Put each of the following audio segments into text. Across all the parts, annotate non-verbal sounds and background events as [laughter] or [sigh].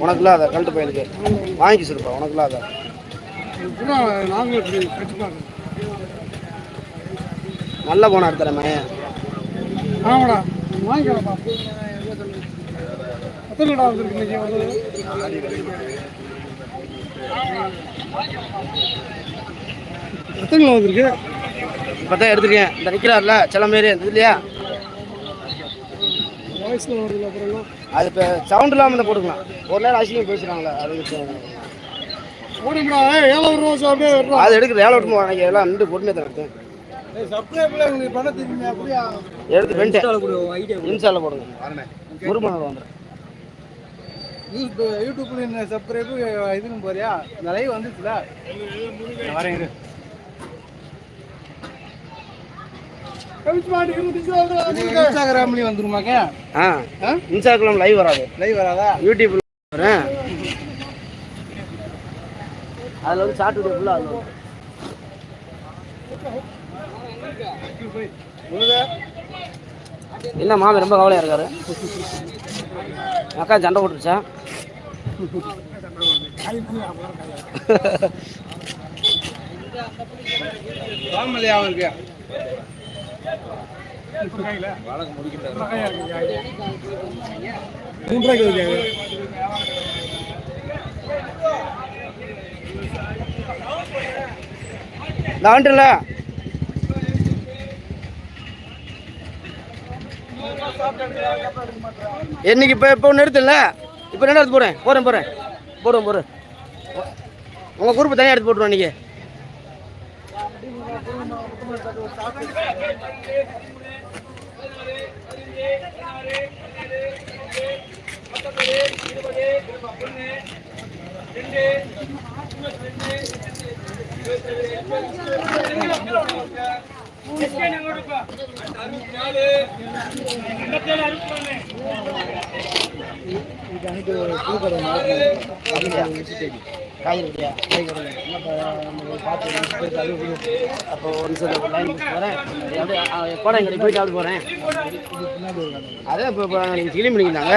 உனக்கு இல்லாத கழட்டு பையனுக்கு. வாங்கி சொல்லுப்பா உனக்கு இல்லாத பூரா நாங்களும் இப்படி கட்சி பார்க்கணும் நல்ல போனா எடுத்துறமே ஆமாடா வாங்கிக்கலாம்ப்பா எத்தனை கடை வந்துருக்கு இன்னைக்கு வந்து எத்தனை கிலோ வந்திருக்கு இப்போ தான் எடுத்துருக்கேன். இந்த நிற்கிறாருல சில மாரி இந்த இல்லையா வயசில் வருதுல அப்புறம் அது இப்போ சவுண்ட் இல்லாமல் இருந்தால் போட்டுக்கலாம். ஒரு நேரம் அசிங்கம் பேசுகிறாங்களே வர்றோம் அது எடுக்கிற வேலை விட்டுமா எனக்கு எல்லாம் நின்று பொறுமையாக தான் எடுத்தேன். எடுத்து வெண்டேன் இன்ஸ்டாவில் போடுங்க. முருமணம் வந்துடும் யூடியூப் யூடியூப்ல சப்ஸ்கிரைபு இதுன்னு போறியா இந்த லைவ் வந்துச்சுல. வரேன் இன்ஸ்டாகிராம்லயும் வந்துருமாக்க? ஆ. இன்ஸ்டாகிராம் லைவ் வராது. லைவ் வராதா? யூடியூப்ல வரேன். அதில் வந்து ஷார்ட் வீடியோ ஃபுல்லாக அதில். என்ன மாமி ரொம்ப கவலையாக இருக்காரு? அக்கா சண்டை போட்டுருச்சா? அவருக்கு? மூன்று என்னைக்கு இப்போ இப்போ ஒன்று எடுத்துல இப்போ என்ன எடுத்து போகிறேன் போகிறேன் போகிறேன் போடுவேன் போகிறேன் உங்கள் குரூப் தனியாக எடுத்து போட்டுருவோம் இது அன்னைக்கு புதுக்கடை இன்னைக்கு காய்கறி. அப்போ ஒரு லைன் போகிறேன் அப்படியே போயிட்டு அப்படி போகிறேன் அதே இப்போ இப்போ நீங்கள் கிளீன் பண்ணிக்கிட்டாங்க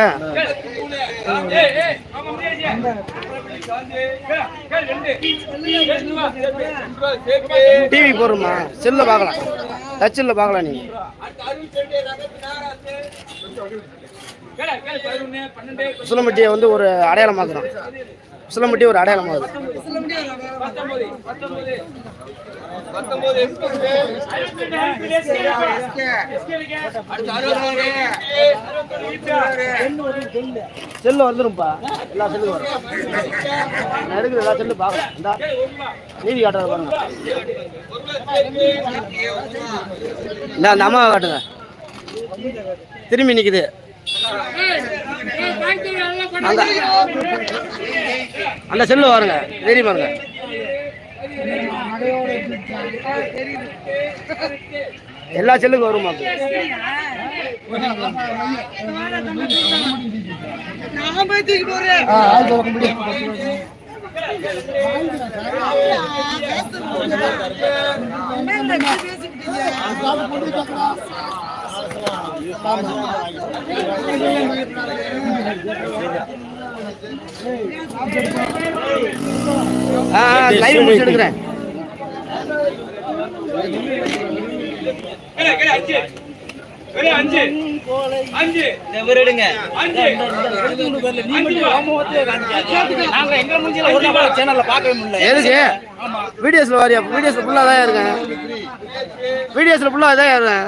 டிவி போடுறோமா செல்லில் பார்க்கலாம். டச்சில் பார்க்கலாம் நீங்கள் சுலமட்டியை வந்து ஒரு அடையாளமாக்குறோம். உசிலம்பட்டி ஒரு அடையாளம் அடையாளமாகுது செல்லு வந்துடும்பா எல்லா செல்லும் வரும். நான் எடுக்கிற எல்லா செல்லும் பார்க்கலாம். இந்த நீதி காட்டுறது பாருங்க. இந்த அந்த அம்மாவை காட்டுங்க. திரும்பி நிற்குது அந்த அந்த செல்லு பாருங்க தெரியும் பாருங்க. எல்லா செல்லுக்கும் வருமா ஆ. லைவ் முடிச்சு எடுக்கிறேன் எதுக்கு? வீடியோஸ்ல வாரியா? வீடியோஸ்ல ஃபுல்லா தான் இருக்கேன். வீடியோஸ்ல ஃபுல்லா தான் இருக்கேன்.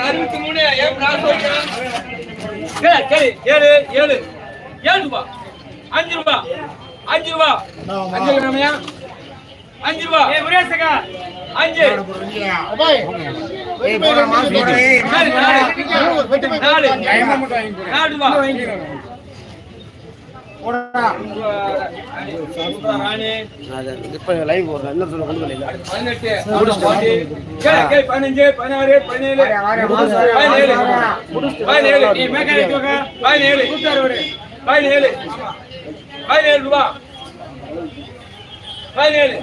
அறுபத்தி மூணு ஏழு ஏழு. ஏழு ரூபா. அஞ்சு ரூபா. அஞ்சு ரூபா. அஞ்சு கிராமையா அஞ்சு ரூபா அஞ்சு அப்பாய் நாலு நாலு ரூபா பதினஞ்சு பதினாறு பதினேழு பதினேழு பதினேழு ரூபா பதினேழு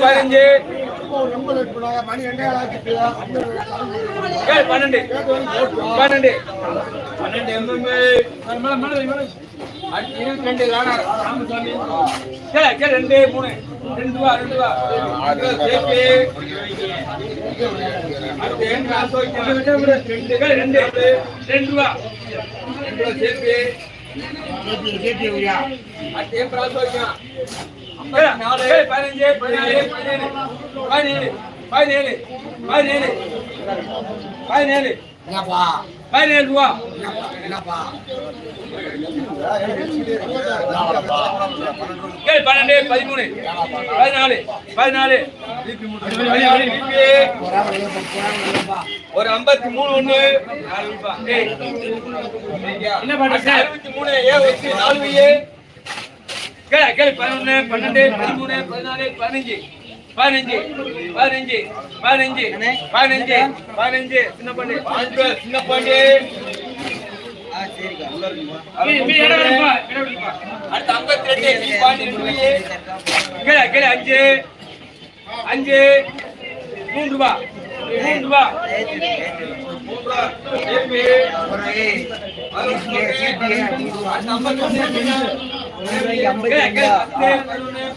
பதினஞ்சு. பன்னெண்டு. பன்னெண்டு. பன்னெண்டு எம்எம்ஏ. இருபத்தி ரெண்டு லானா ராமசாமி ரெண்டு மூணு. ரெண்டு ரூபா ரெண்டு ரூபா சேர்த்து ரெண்டு. ரெண்டு. ரெண்டு ரூபா ரெண்டு ரூபா சேர்த்து பதினஞ்சு பதினாலு பதினேழு பதினேழு பதினேழு பதினேழு பதினேழு பதினேழு ரூபா பன்னெண்டு பதிமூணு பதினாலு பதினாலு ஒரு ஐம்பத்தி மூணு ஒண்ணு. அறுபத்தி மூணு ஏ வச்சு நாலு வையே கேளு கேளு பதினொன்னு பன்னெண்டு பதிமூணு பதினாலு பதினஞ்சு. பதினஞ்சு பதினஞ்சு பதினஞ்சு பதினஞ்சு பதினஞ்சு. சின்ன பாண்டி சின்ன பாண்டி அடுத்து ஐம்பத்தி ரெண்டு பாண்டி. கேளு கேளு அஞ்சு. அஞ்சு. மூணு ரூபா.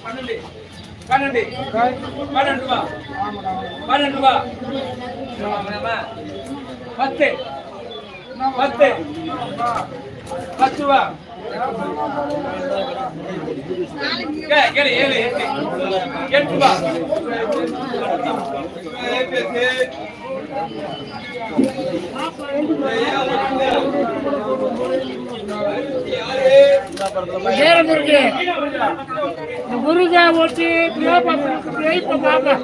பன்னெண்டு பன்னெண்டு பன்னெண்டு ரூபா பன்னெண்டு ரூபா பத்து பத்து பத்து ரூபா ஏழு எட்டு தொலைபேசி நேரம் இருக்கு முருகா ஓட்டு இப்ப பாப்பா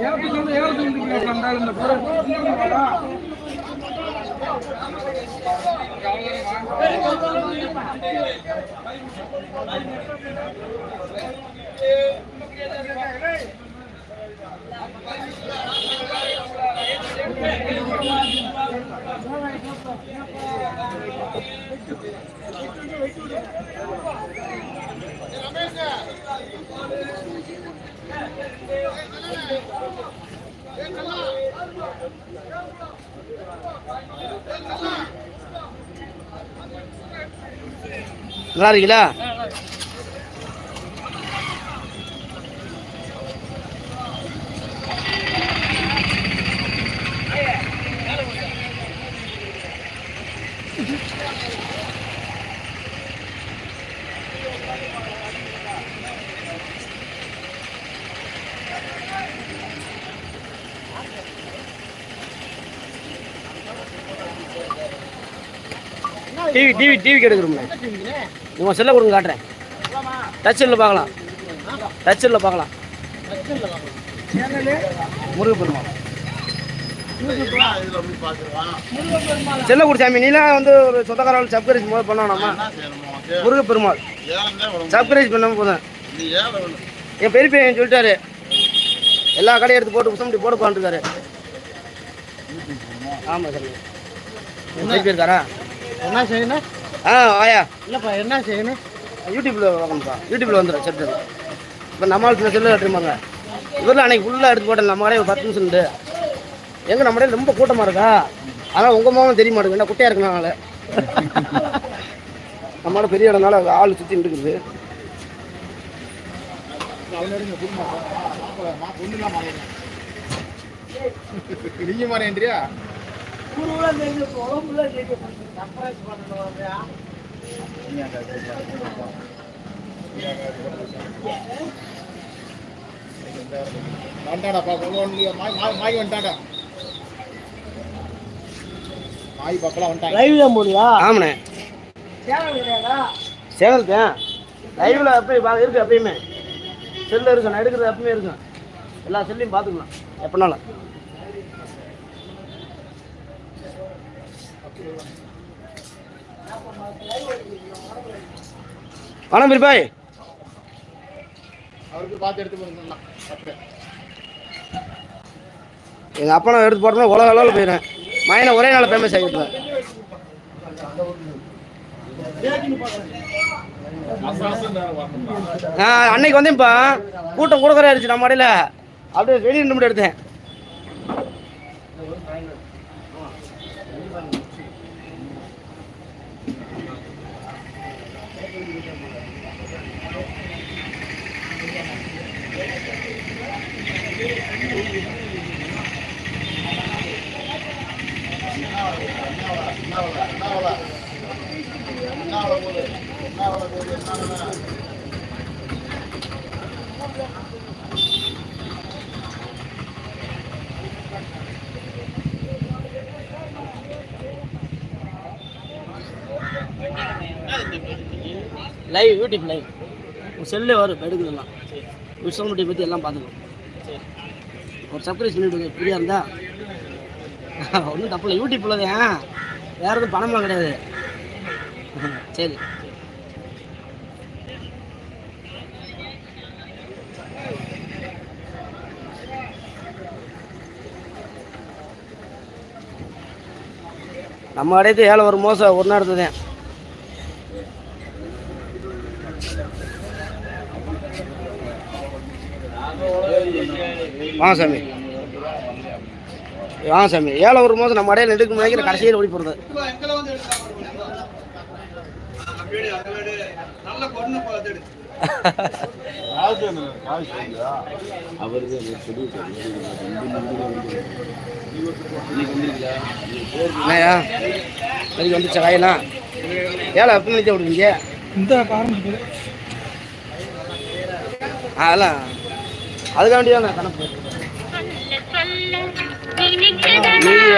ஏறத்துக்கு ஏறத்துக்கு இந்த రమేష్ நல்லா இருக்கீங்களா? டிவி டிவி டிவி கெடுக்கிறோம்ல உங்கள் செல்லை கொடுங்க காட்டுறேன். டச் செல்லில் பார்க்கலாம். டச்சில் பார்க்கலாம். முருகப்பெருமாள் செல்ல குடிச்சாமி நீலாம் வந்து ஒரு சொந்தக்காரர்கள் சப்கரேஜ் முதல் பண்ணோம்மா முருகப்பெருமாள். சப்கரேஜ் பண்ணாமல் போதும் என் பெரிய பையன் சொல்லிட்டாரு. எல்லா கடையும் எடுத்து போட்டு புசம்பி போட போட்டுருக்காரு ஆமாம் சார் என்ன இருக்காரா என்ன செய்யணும்? ஆ ஆயா. இல்லப்பா என்ன செய்யணும்? யூடியூப்ல வாங்கணும்ப்பா. யூடியூப்ல வந்துடும் செட்டு இப்போ நம்மளால் சில செல்லு கட்டுமாங்க இவரில் அன்னைக்கு ஃபுல்லாக எடுத்து போட்டேன் நம்ம கடையில் ஒரு பத்து நிமிஷம் உண்டு எங்க நம்ம கடையில் ரொம்ப கூட்டமாக இருக்கா? ஆனால் உங்கள் மாவும் தெரிய மாட்டேங்குது. என்ன குட்டையாக இருக்கனால நம்மளோட பெரிய இடம்னால ஆள் சுற்றி இருக்குது நீங்க மாறேன்றியா வந்துட்டாடாப்பா மாய் வந்துட்டாடா மாய் பப்பலாம் வந்துட்டாங்க லைவ்ல போறியா ஆமாண்ணே. சேவல் தான் லைவ்ல அப்பயும் பா- இருக்கு எப்பயுமே. செல்ல இருக்கு நான் எடுக்கிறது எப்பவுமே இருக்கும். எல்லா செல்லையும் பார்த்துக்கலாம். எப்பனாலும். வணக்கம் பிரிப்பாய் எங்கள் அப்பா நான் எடுத்து போட்டோம்னா உலக அளவில் போயிடுறேன். மயனை ஒரே நாள் ஃபேமஸ் ஆகிடுவேன் ஆ அன்னைக்கு வந்தேன்ப்பா. கூட்டம் கூட ஆயிடுச்சு நம்ம இடையில அப்படியே வெளியே நின்று மட்டும் எடுத்தேன். லைவ் யூடியூப் லைவ் உங்கள் செல்லே வரும் எடுக்கலாம் விஸ்வமுட்டி பற்றி எல்லாம் பார்த்துக்கலாம். ஒரு சப்ஸ்கிரைப் பண்ணிவிடுங்க ஃப்ரீயாக இருந்தா. [laughs] ஒன்றும் தப்பு இல்லை. யூடியூப்பில் தான் வேறு எதுவும் பணமாக கிடையாது. [laughs] சரி. நம்ம கடையத்து ஏழை ஒரு மோசம் ஒரு நேரத்து வாங்க சாமி. வாங்க சாமி. ஏழை ஒரு நம்ம இடையில எடுக்க முடியாது கடைசியில் ஓடி போகிறது நல்ல என்னையா இன்னைக்கு வந்துச்சா காயெல்லாம் ஏழை எப்போ நிறுத்தி விடுவீங்க இந்த அதெல்லாம் அதுக்காண்டி நான் கணக்கு சொல்ல நினைக்கதா மீதி